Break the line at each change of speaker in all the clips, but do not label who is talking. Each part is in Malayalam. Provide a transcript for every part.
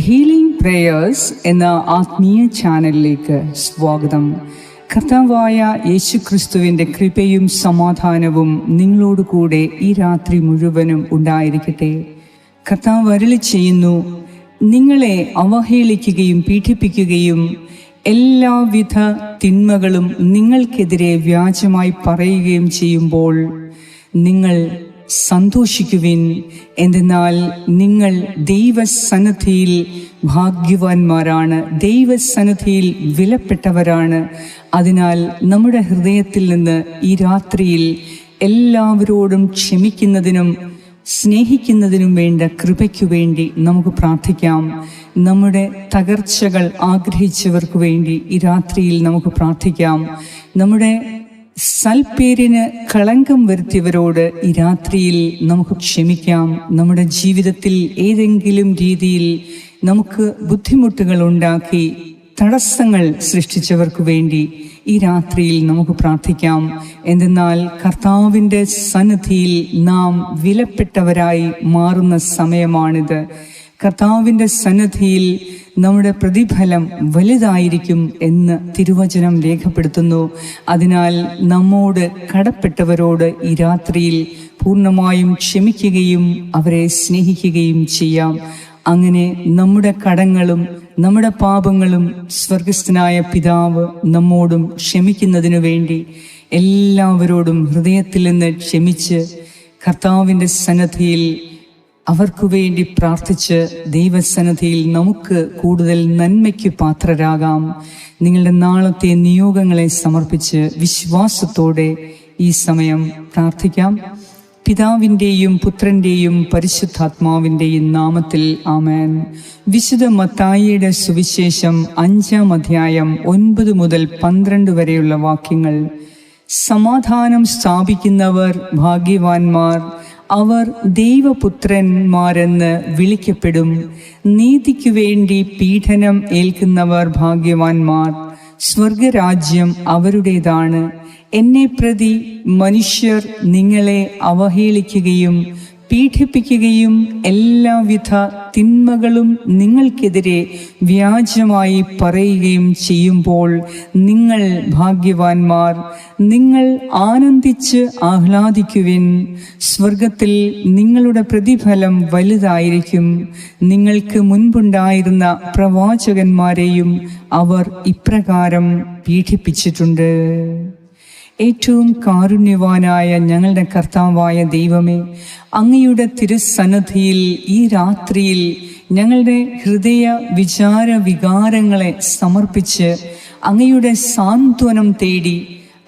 ഹീലിംഗ് പ്രേയേഴ്സ് എന്ന ആത്മീയ ചാനലിലേക്ക് സ്വാഗതം. കർത്താവായ യേശു ക്രിസ്തുവിന്റെ കൃപയും സമാധാനവും നിങ്ങളോട് കൂടെ ഈ രാത്രി മുഴുവനും ഉണ്ടായിരിക്കട്ടെ. കർത്താവ് വരളി ചെയ്യുന്നു നിങ്ങളെ അവഹേളിക്കുകയും പീഡിപ്പിക്കുകയും എല്ലാവിധ തിന്മകളും നിങ്ങൾക്കെതിരെ വ്യാജമായി പറയുകയും ചെയ്യുമ്പോൾ നിങ്ങൾ സന്തോഷിക്കുവിൻ. എന്തെന്നാൽ നിങ്ങൾ ദൈവസന്നദ്ധിയിൽ ഭാഗ്യവാന്മാരാണ്. ദൈവസന്നദ്ധിയിൽ വിലപ്പെട്ടവരാണ്. അതിനാൽ നമ്മുടെ ഹൃദയത്തിൽ നിന്ന് ഈ രാത്രിയിൽ എല്ലാവരോടും ക്ഷമിക്കുന്നതിനും സ്നേഹിക്കുന്നതിനും വേണ്ട കൃപയ്ക്കു വേണ്ടി നമുക്ക് പ്രാർത്ഥിക്കാം. നമ്മുടെ തകർച്ചകൾ ആഗ്രഹിച്ചവർക്ക് വേണ്ടി ഈ രാത്രിയിൽ നമുക്ക് പ്രാർത്ഥിക്കാം. നമ്മുടെ സൽപ്പേരിന് കളങ്കം വരുത്തിയവരോട് ഈ രാത്രിയിൽ നമുക്ക് ക്ഷമിക്കാം. നമ്മുടെ ജീവിതത്തിൽ ഏതെങ്കിലും രീതിയിൽ നമുക്ക് ബുദ്ധിമുട്ടുകൾ ഉണ്ടാക്കി തടസ്സങ്ങൾ സൃഷ്ടിച്ചവർക്ക് വേണ്ടി ഈ രാത്രിയിൽ നമുക്ക് പ്രാർത്ഥിക്കാം. എന്തെന്നാൽ കർത്താവിന്റെ സന്നിധിയിൽ നാം വിലപ്പെട്ടവരായി മാറുന്ന സമയമാണിത്. കർത്താവിന്റെ സന്നദ്ധിയിൽ നമ്മുടെ പ്രതിഫലം വലുതായിരിക്കും എന്ന് തിരുവചനം രേഖപ്പെടുത്തുന്നു. അതിനാൽ നമ്മോട് കടപ്പെട്ടവരോട് ഈ രാത്രിയിൽ പൂർണമായും ക്ഷമിക്കുകയും അവരെ സ്നേഹിക്കുകയും ചെയ്യാം. അങ്ങനെ നമ്മുടെ കടങ്ങളും നമ്മുടെ പാപങ്ങളും സ്വർഗസ്ഥനായ പിതാവ് നമ്മോടും ക്ഷമിക്കുന്നതിനു വേണ്ടി എല്ലാവരോടും ഹൃദയത്തിൽ നിന്ന് ക്ഷമിച്ച് കർത്താവിന്റെ സന്നദ്ധിയിൽ അവർക്കു വേണ്ടി പ്രാർത്ഥിച്ച് ദൈവസന്നദ്ധിയിൽ നമുക്ക് കൂടുതൽ നന്മയ്ക്ക് പാത്രരാകാം. നിങ്ങളുടെ നാളത്തെ നിയോഗങ്ങളെ സമർപ്പിച്ച് വിശ്വാസത്തോടെ ഈ സമയം പ്രാർത്ഥിക്കാം. പിതാവിന്റെയും പുത്രന്റെയും പരിശുദ്ധാത്മാവിന്റെയും നാമത്തിൽ ആമേൻ. വിശുദ്ധ മത്തായിയുടെ സുവിശേഷം അഞ്ചാം അധ്യായം ഒൻപത് മുതൽ പന്ത്രണ്ട് വരെയുള്ള വാക്യങ്ങൾ. സമാധാനം സ്ഥാപിക്കുന്നവർ ഭാഗ്യവാന്മാർ. അവർ ദൈവപുത്രന്മാരെന്ന് വിളിക്കപ്പെടും. നീതിക്കു വേണ്ടി പീഡനം ഏൽക്കുന്നവർ ഭാഗ്യവാന്മാർ. സ്വർഗരാജ്യം അവരുടേതാണ്. എന്നെ പ്രതി മനുഷ്യർ നിങ്ങളെ അവഹേളിക്കുകയും പീഡിപ്പിക്കുകയും എല്ലാവിധ തിന്മകളും നിങ്ങൾക്കെതിരെ വ്യാജമായി പറയുകയും ചെയ്യുമ്പോൾ നിങ്ങൾ ഭാഗ്യവാന്മാർ നിങ്ങൾ ആനന്ദിച്ച് ആഹ്ലാദിക്കുവിൻ. സ്വർഗത്തിൽ നിങ്ങളുടെ പ്രതിഫലം വലുതായിരിക്കും. നിങ്ങൾക്ക് മുൻപുണ്ടായിരുന്ന പ്രവാചകന്മാരെയും അവർ ഇപ്രകാരം പീഡിപ്പിച്ചിട്ടുണ്ട്. ഏറ്റവും കാരുണ്യവാനായ ഞങ്ങളുടെ കർത്താവായ ദൈവമേ അങ്ങയുടെ തിരുസന്നദ്ധിയിൽ ഈ രാത്രിയിൽ ഞങ്ങളുടെ ഹൃദയ വിചാര വികാരങ്ങളെ സമർപ്പിച്ച് അങ്ങയുടെ സാന്ത്വനം തേടി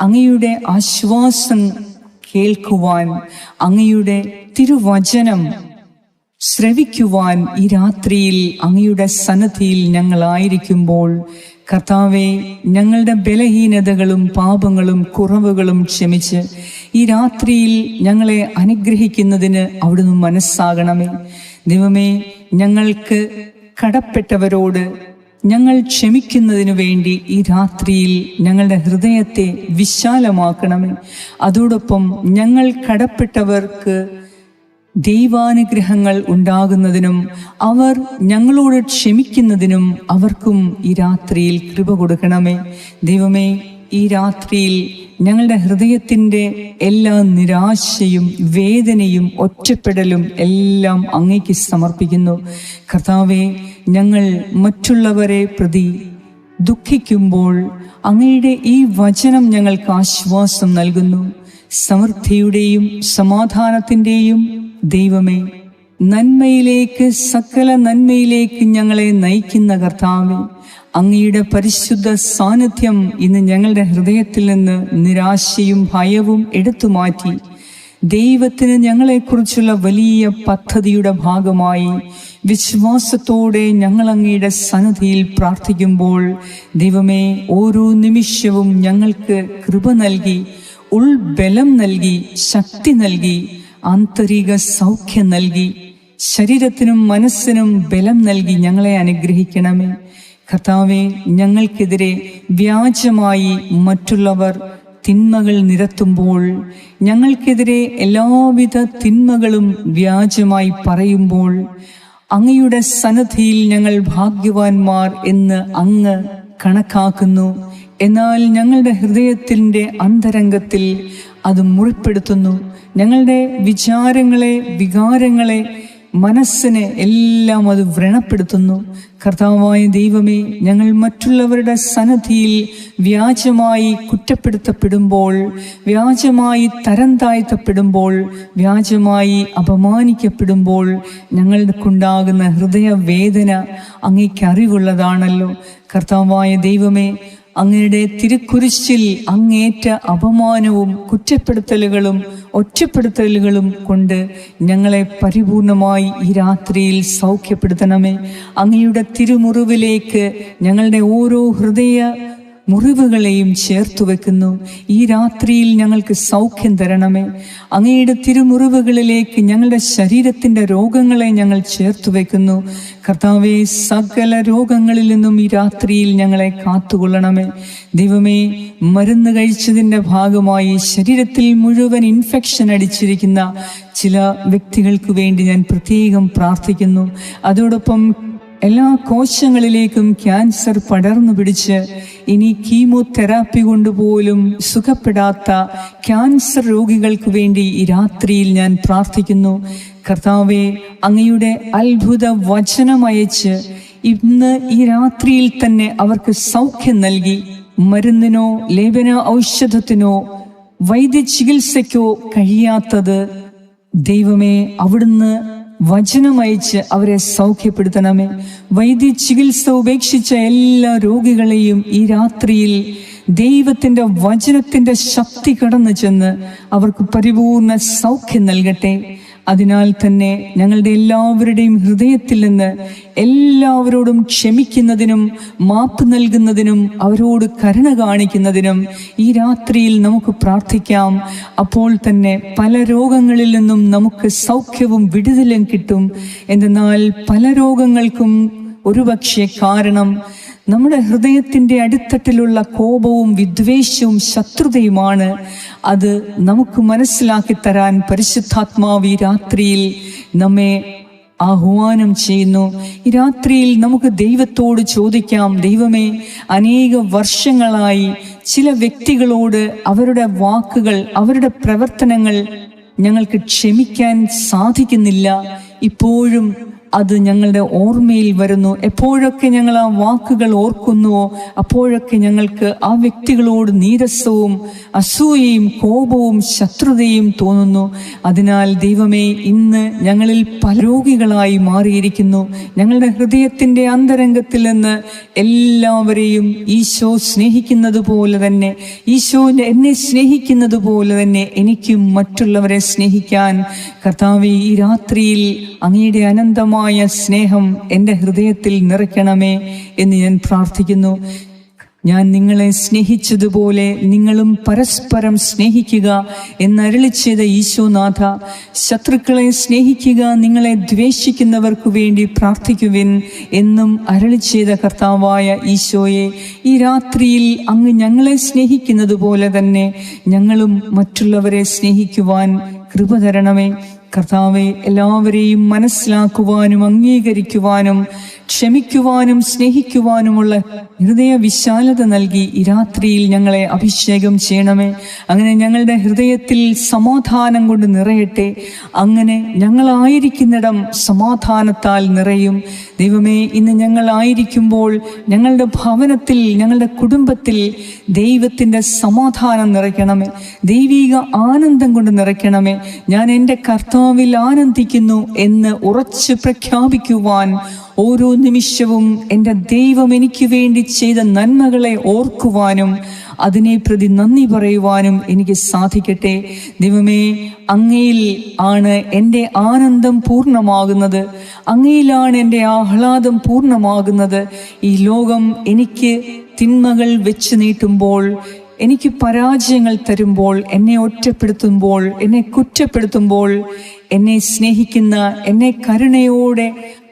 അങ്ങയുടെ ആശ്വാസം കേൾക്കുവാൻ അങ്ങയുടെ തിരുവചനം ശ്രവിക്കുവാൻ ഈ രാത്രിയിൽ അങ്ങയുടെ സന്നദ്ധിയിൽ ഞങ്ങളായിരിക്കുമ്പോൾ കർത്താവെ ഞങ്ങളുടെ ബലഹീനതകളും പാപങ്ങളും കുറവുകളും ക്ഷമിച്ച് ഈ രാത്രിയിൽ ഞങ്ങളെ അനുഗ്രഹിക്കുന്നതിന് അവിടുന്ന് മനസ്സാകണമേ. ദൈവമേ ഞങ്ങൾക്ക് കടപ്പെട്ടവരോട് ഞങ്ങൾ ക്ഷമിക്കുന്നതിനു വേണ്ടി ഈ രാത്രിയിൽ ഞങ്ങളുടെ ഹൃദയത്തെ വിശാലമാക്കണമേ. അതോടൊപ്പം ഞങ്ങൾ കടപ്പെട്ടവർക്ക് ദൈവാനുഗ്രഹങ്ങൾ ഉണ്ടാകുന്നതിനും അവർ ഞങ്ങളോട് ക്ഷമിക്കുന്നതിനും അവർക്കും ഈ രാത്രിയിൽ കൃപ കൊടുക്കണമേ. ദൈവമേ ഈ രാത്രിയിൽ ഞങ്ങളുടെ ഹൃദയത്തിന്റെ എല്ലാ നിരാശയും വേദനയും ഒറ്റപ്പെടലും എല്ലാം അങ്ങേക്ക് സമർപ്പിക്കുന്നു. കർത്താവെ ഞങ്ങൾ മറ്റുള്ളവരെ പ്രതി ദുഃഖിക്കുമ്പോൾ അങ്ങയുടെ ഈ വചനം ഞങ്ങൾക്ക് ആശ്വാസം നൽകുന്നു. സമൃദ്ധിയുടെയും സമാധാനത്തിന്റെയും ദൈവമേ നന്മയിലേക്ക് സകല നന്മയിലേക്ക് ഞങ്ങളെ നയിക്കുന്ന കർത്താവെ അങ്ങയുടെ പരിശുദ്ധ സാന്നിധ്യം ഇന്ന് ഞങ്ങളുടെ ഹൃദയത്തിൽ നിന്ന് നിരാശയും ഭയവും എടുത്തു മാറ്റി ദൈവത്തിന് ഞങ്ങളെക്കുറിച്ചുള്ള വലിയ പദ്ധതിയുടെ ഭാഗമായി വിശ്വാസത്തോടെ ഞങ്ങൾ അങ്ങയുടെ പ്രാർത്ഥിക്കുമ്പോൾ ദൈവമേ ഓരോ നിമിഷവും ഞങ്ങൾക്ക് കൃപ നൽകി ഉൾബലം നൽകി ശക്തി നൽകി ആന്തരിക സൗഖ്യം നൽകി ശരീരത്തിനും മനസ്സിനും ബലം നൽകി ഞങ്ങളെ അനുഗ്രഹിക്കണമേ. കർത്താവെ ഞങ്ങൾക്കെതിരെ വ്യാജമായി മറ്റുള്ളവർ തിന്മകൾ നിരത്തുമ്പോൾ ഞങ്ങൾക്കെതിരെ എല്ലാവിധ തിന്മകളും വ്യാജമായി പറയുമ്പോൾ അങ്ങയുടെ സന്നദ്ധിയിൽ ഞങ്ങൾ ഭാഗ്യവാന്മാർ എന്ന് അങ്ങ് കണക്കാക്കുന്നു. എന്നാൽ ഞങ്ങളുടെ ഹൃദയത്തിന്റെ അന്തരംഗത്തിൽ അത് മുറിപ്പെടുത്തുന്നു. ഞങ്ങളുടെ വിചാരങ്ങളെ വികാരങ്ങളെ മനസ്സിനെ എല്ലാം അത് വ്രണപ്പെടുത്തുന്നു. കർത്താവായ ദൈവമേ ഞങ്ങൾ മറ്റുള്ളവരുടെ സന്നദ്ധിയിൽ വ്യാജമായി കുറ്റപ്പെടുത്തപ്പെടുമ്പോൾ വ്യാജമായി തരം താഴ്ത്തപ്പെടുമ്പോൾ വ്യാജമായി അപമാനിക്കപ്പെടുമ്പോൾ ഞങ്ങൾക്കുണ്ടാകുന്ന ഹൃദയവേദന അങ്ങേക്കറിവുള്ളതാണല്ലോ കർത്താവായ ദൈവമേ അങ്ങയുടെ തിരുക്കുരിശിൽ അങ്ങേറ്റ അപമാനവും കുറ്റപ്പെടുത്തലുകളും ഒറ്റപ്പെടുത്തലുകളും കൊണ്ട് ഞങ്ങളെ പരിപൂർണമായി ഈ രാത്രിയിൽ സൗഖ്യപ്പെടുത്തണമേ. അങ്ങയുടെ തിരുമുറിവിലേക്ക് ഞങ്ങളുടെ ഓരോ ഹൃദയ മുറിവുകളെയും ചേർത്തു വെക്കുന്നു. ഈ രാത്രിയിൽ ഞങ്ങൾക്ക് സൗഖ്യം തരണമേ. അങ്ങയുടെ തിരുമുറിവുകളിലേക്ക് ഞങ്ങളുടെ ശരീരത്തിന്റെ രോഗങ്ങളെ ഞങ്ങൾ ചേർത്തു വെക്കുന്നു. കർത്താവെ സകല രോഗങ്ങളിൽ നിന്നും ഈ രാത്രിയിൽ ഞങ്ങളെ കാത്തുകൊള്ളണമേ. ദൈവമേ മരുന്ന് കഴിച്ചതിന്റെ ഭാഗമായി ശരീരത്തിൽ മുഴുവൻ ഇൻഫെക്ഷൻ അടിച്ചിരിക്കുന്ന ചില വ്യക്തികൾക്ക് വേണ്ടി ഞാൻ പ്രത്യേകം പ്രാർത്ഥിക്കുന്നു. അതോടൊപ്പം എല്ലാ കോശങ്ങളിലേക്കും ക്യാൻസർ പടർന്നു പിടിച്ച് ഇനി കീമോതെറാപ്പി കൊണ്ടുപോലും സുഖപ്പെടാത്ത ക്യാൻസർ രോഗികൾക്ക് വേണ്ടി ഈ രാത്രിയിൽ ഞാൻ പ്രാർത്ഥിക്കുന്നു. കർത്താവെ അങ്ങയുടെ അത്ഭുത വചനമയച്ച് ഇന്ന് ഈ രാത്രിയിൽ തന്നെ അവർക്ക് സൗഖ്യം നൽകി. മരുന്നിനോ ലേപന ഔഷധത്തിനോ വൈദ്യ ചികിത്സയ്ക്കോ കഴിയാത്തത് ദൈവമേ അവിടുന്ന് വചനമയച്ച് അവരെ സൗഖ്യപ്പെടുത്തണമേ. വൈദ്യ ചികിത്സ ഉപേക്ഷിച്ച എല്ലാ രോഗികളെയും ഈ രാത്രിയിൽ ദൈവത്തിന്റെ വചനത്തിന്റെ ശക്തി കടന്നു ചെന്ന് അവർക്ക് പരിപൂർണ സൗഖ്യം നൽകട്ടെ. അതിനാൽ തന്നെ ഞങ്ങളുടെ എല്ലാവരുടെയും ഹൃദയത്തിൽ നിന്ന് എല്ലാവരോടും ക്ഷമിക്കുന്നതിനും മാപ്പ് നൽകുന്നതിനും അവരോട് കരുണ കാണിക്കുന്നതിനും ഈ രാത്രിയിൽ നമുക്ക് പ്രാർത്ഥിക്കാം. അപ്പോൾ തന്നെ പല രോഗങ്ങളിൽ നിന്നും നമുക്ക് സൗഖ്യവും വിടുതലും കിട്ടും. എന്തെന്നാൽ പല രോഗങ്ങൾക്കും ഒരുപക്ഷെ കാരണം നമ്മുടെ ഹൃദയത്തിന്റെ അടിത്തട്ടിലുള്ള കോപവും വിദ്വേഷവും ശത്രുതയുമാണ് അത് നമുക്ക് മനസ്സിലാക്കി തരാൻ പരിശുദ്ധാത്മാവ് ഈ രാത്രിയിൽ നമ്മെ ആഹ്വാനം ചെയ്യുന്നു. ഈ രാത്രിയിൽ നമുക്ക് ദൈവത്തോട് ചോദിക്കാം ദൈവമേ അനേക വർഷങ്ങളായി ചില വ്യക്തികളോട് അവരുടെ വാക്കുകൾ അവരുടെ പ്രവർത്തനങ്ങൾ ഞങ്ങൾക്ക് ക്ഷമിക്കാൻ സാധിക്കുന്നില്ല. ഇപ്പോഴും അത് ഞങ്ങളുടെ ഓർമ്മയിൽ വരുന്നു. എപ്പോഴൊക്കെ ഞങ്ങൾ ആ വാക്കുകൾ ഓർക്കുന്നുവോ അപ്പോഴൊക്കെ ഞങ്ങൾക്ക് ആ വ്യക്തികളോട് നീരസവും അസൂയയും കോപവും ശത്രുതയും തോന്നുന്നു. അതിനാൽ ദൈവമേ ഇന്ന് ഞങ്ങളിൽ പരോഗികളായി മാറിയിരിക്കുന്നു. ഞങ്ങളുടെ ഹൃദയത്തിന്റെ അന്തരംഗത്തിൽ നിന്ന് എല്ലാവരെയും ഈശോ സ്നേഹിക്കുന്നത് പോലെ തന്നെ ഈശോ എന്നെ സ്നേഹിക്കുന്നത് പോലെ തന്നെ എനിക്കും മറ്റുള്ളവരെ സ്നേഹിക്കാൻ കർത്താവ് ഈ രാത്രിയിൽ അങ്ങയുടെ അനന്തമായ സ്നേഹം എന്റെ ഹൃദയത്തിൽ നിറയ്ക്കണമേ എന്ന് ഞാൻ പ്രാർത്ഥിക്കുന്നു. ഞാൻ നിങ്ങളെ സ്നേഹിച്ചതുപോലെ നിങ്ങളും പരസ്പരം സ്നേഹിക്കുക എന്നരളി ചെയ്ത ഈശോനാഥ ശത്രുക്കളെ സ്നേഹിക്കുക നിങ്ങളെ ദ്വേഷിക്കുന്നവർക്ക് വേണ്ടി പ്രാർത്ഥിക്കുവിൻ എന്നും അരളി ചെയ്ത കർത്താവായ ഈശോയെ ഈ രാത്രിയിൽ അങ്ങ് ഞങ്ങളെ സ്നേഹിക്കുന്നത് പോലെ തന്നെ ഞങ്ങളും മറ്റുള്ളവരെ സ്നേഹിക്കുവാൻ കൃപ തരണമേ. കർത്താവെ എല്ലാവരെയും മനസ്സിലാക്കുവാനും അംഗീകരിക്കുവാനും ക്ഷമിക്കുവാനും സ്നേഹിക്കുവാനുമുള്ള ഹൃദയ വിശാലത നൽകി ഈ രാത്രിയിൽ ഞങ്ങളെ അഭിഷേകം ചെയ്യണമേ. അങ്ങനെ ഞങ്ങളുടെ ഹൃദയത്തിൽ സമാധാനം കൊണ്ട് നിറയട്ടെ. അങ്ങനെ ഞങ്ങളായിരിക്കുന്നിടം സമാധാനത്താൽ നിറയും. ദൈവമേ ഇന്ന് ഞങ്ങളായിരിക്കുമ്പോൾ ഞങ്ങളുടെ ഭവനത്തിൽ ഞങ്ങളുടെ കുടുംബത്തിൽ ദൈവത്തിന്റെ സമാധാനം നിറയ്ക്കണമേ. ദൈവിക ആനന്ദം കൊണ്ട് നിറയ്ക്കണമേ. ഞാൻ എന്റെ കർത്താവിൽ ആനന്ദിക്കുന്നു എന്ന് ഉറച്ച് പ്രഖ്യാപിക്കുവാൻ ഓരോ നിമിഷവും എന്റെ ദൈവം എനിക്ക് വേണ്ടി ചെയ്ത നന്മകളെ ഓർക്കുവാനും അതിനെ പ്രതി നന്ദി പറയുവാനും എനിക്ക് സാധിക്കട്ടെ. ദൈവമേ അങ്ങയിൽ ആണ് എന്റെ ആനന്ദം പൂർണമാകുന്നത്. അങ്ങയിലാണ് എന്റെ ആഹ്ലാദം പൂർണമാകുന്നത്. ഈ ലോകം എനിക്ക് തിന്മകൾ വെച്ച് നീട്ടുമ്പോൾ എനിക്ക് പരാജയങ്ങൾ തരുമ്പോൾ എന്നെ ഒറ്റപ്പെടുത്തുമ്പോൾ എന്നെ കുറ്റപ്പെടുത്തുമ്പോൾ എന്നെ സ്നേഹിക്കുന്ന എന്നെ കരുണയോടെ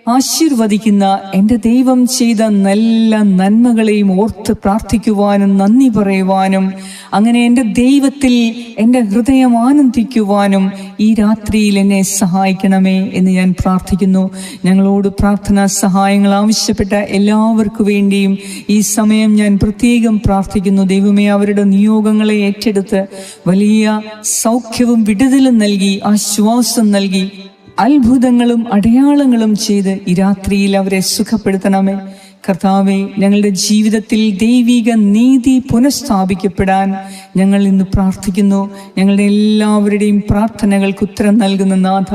ആശീർവദിക്കുന്ന എന്റെ ദൈവം ചെയ്ത നല്ല നന്മകളെയും ഓർത്ത് പ്രാർത്ഥിക്കുവാനും നന്ദി പറയുവാനും അങ്ങനെ എന്റെ ദൈവത്തിൽ എന്റെ ഹൃദയം ആനന്ദിക്കുവാനും ഈ രാത്രിയിൽ എന്നെ സഹായിക്കണമേ എന്ന് ഞാൻ പ്രാർത്ഥിക്കുന്നു. ഞങ്ങളോട് പ്രാർത്ഥനാ സഹായങ്ങൾ ആവശ്യപ്പെട്ട എല്ലാവർക്കു വേണ്ടിയും ഈ സമയം ഞാൻ പ്രത്യേകം പ്രാർത്ഥിക്കുന്നു. ദൈവമേ അവരുടെ നിയോഗങ്ങളെ ഏറ്റെടുത്ത് വലിയ സൗഖ്യവും വിടുതലും നൽകി ആശ്വാസം നൽകി അത്ഭുതങ്ങളും അടയാളങ്ങളും ചെയ്ത് ഈ രാത്രിയിൽ അവരെ സുഖപ്പെടുത്തണമേ. കർത്താവെ ഞങ്ങളുടെ ജീവിതത്തിൽ ദൈവിക നീതി പുനഃസ്ഥാപിക്കപ്പെടാൻ ഞങ്ങൾ ഇന്ന് പ്രാർത്ഥിക്കുന്നു. ഞങ്ങളുടെ എല്ലാവരുടെയും പ്രാർത്ഥനകൾക്ക് ഉത്തരം നൽകുന്ന നാഥ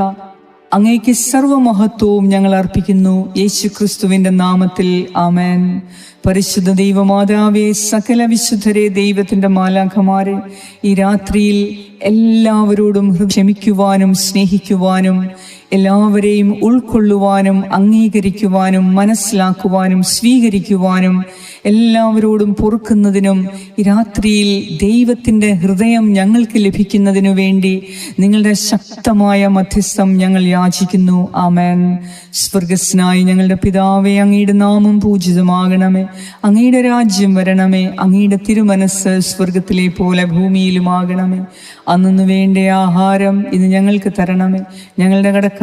അങ്ങേക്ക് സർവമഹത്വവും ഞങ്ങൾ അർപ്പിക്കുന്നു. യേശു ക്രിസ്തുവിന്റെ നാമത്തിൽ ആമേൻ. പരിശുദ്ധ ദൈവമാതാവേ സകല വിശുദ്ധരെ ദൈവത്തിന്റെ മാലാഖമാരെ ഈ രാത്രിയിൽ എല്ലാവരോടും ക്ഷമിക്കുവാനും സ്നേഹിക്കുവാനും എല്ലാവരെയും ഉൾക്കൊള്ളുവാനും അംഗീകരിക്കുവാനും മനസ്സിലാക്കുവാനും സ്വീകരിക്കുവാനും എല്ലാവരോടും പൊറുക്കുന്നതിനും രാത്രിയിൽ ദൈവത്തിന്റെ ഹൃദയം ഞങ്ങൾക്ക് ലഭിക്കുന്നതിനു വേണ്ടി നിങ്ങളുടെ ശക്തമായ മധ്യസ്ഥം ഞങ്ങൾ യാചിക്കുന്നു. ആമേൻ. സ്വർഗസ്നായി ഞങ്ങളുടെ പിതാവെ അങ്ങയുടെ നാമം പൂജിതമാകണമേ. അങ്ങയുടെ രാജ്യം വരണമേ. അങ്ങയുടെ തിരുമനസ് സ്വർഗത്തിലെ പോലെ ഭൂമിയിലുമാകണമേ. അന്നു വേണ്ട ആഹാരം ഇത് ഞങ്ങൾക്ക് തരണമേ. ഞങ്ങളുടെ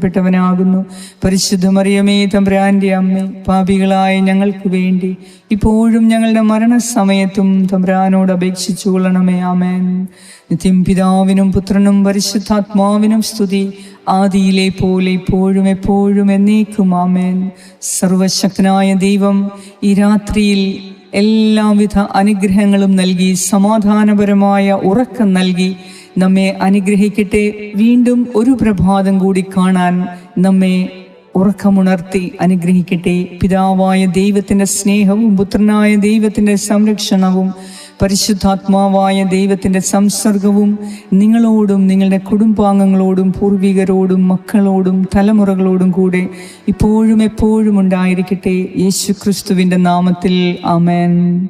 അനുഗ്രഹിക്കപ്പെട്ടവനാകുന്നു പരിശുദ്ധ മറിയമേ തമ്പ്രാന്റെ അമ്മ പാപികളായ ഞങ്ങൾക്ക് വേണ്ടി ഇപ്പോഴും ഞങ്ങളുടെ മരണസമയത്തും തമ്പ്രാനോട് അപേക്ഷിച്ചു കൊള്ളണമേ ആമേൻ. നിത്യം പിതാവിനും പുത്രനും പരിശുദ്ധാത്മാവിനും സ്തുതി. ആദിയിലെ പോലെ ഇപ്പോഴും എപ്പോഴും എന്നേക്കും ആമേൻ. സർവശക്തനായ ദൈവം ഈ രാത്രിയിൽ എല്ലാവിധ അനുഗ്രഹങ്ങളും നൽകി സമാധാനപരമായ ഉറക്കം നൽകി നമ്മെ അനുഗ്രഹിക്കട്ടെ. വീണ്ടും ഒരു പ്രഭാതം കൂടി കാണാൻ നമ്മെ ഉറക്കമുണർത്തി അനുഗ്രഹിക്കട്ടെ. പിതാവായ ദൈവത്തിന്റെ സ്നേഹവും പുത്രനായ ദൈവത്തിന്റെ സംരക്ഷണവും പരിശുദ്ധാത്മാവായ ദൈവത്തിന്റെ സംസർഗവും നിങ്ങളോടും നിങ്ങളുടെ കുടുംബാംഗങ്ങളോടും പൂർവികരോടും മക്കളോടും തലമുറകളോടും കൂടെ ഇപ്പോഴും എപ്പോഴും ഉണ്ടായിരിക്കട്ടെ. യേശു ക്രിസ്തുവിന്റെ നാമത്തിൽ. ആമേൻ.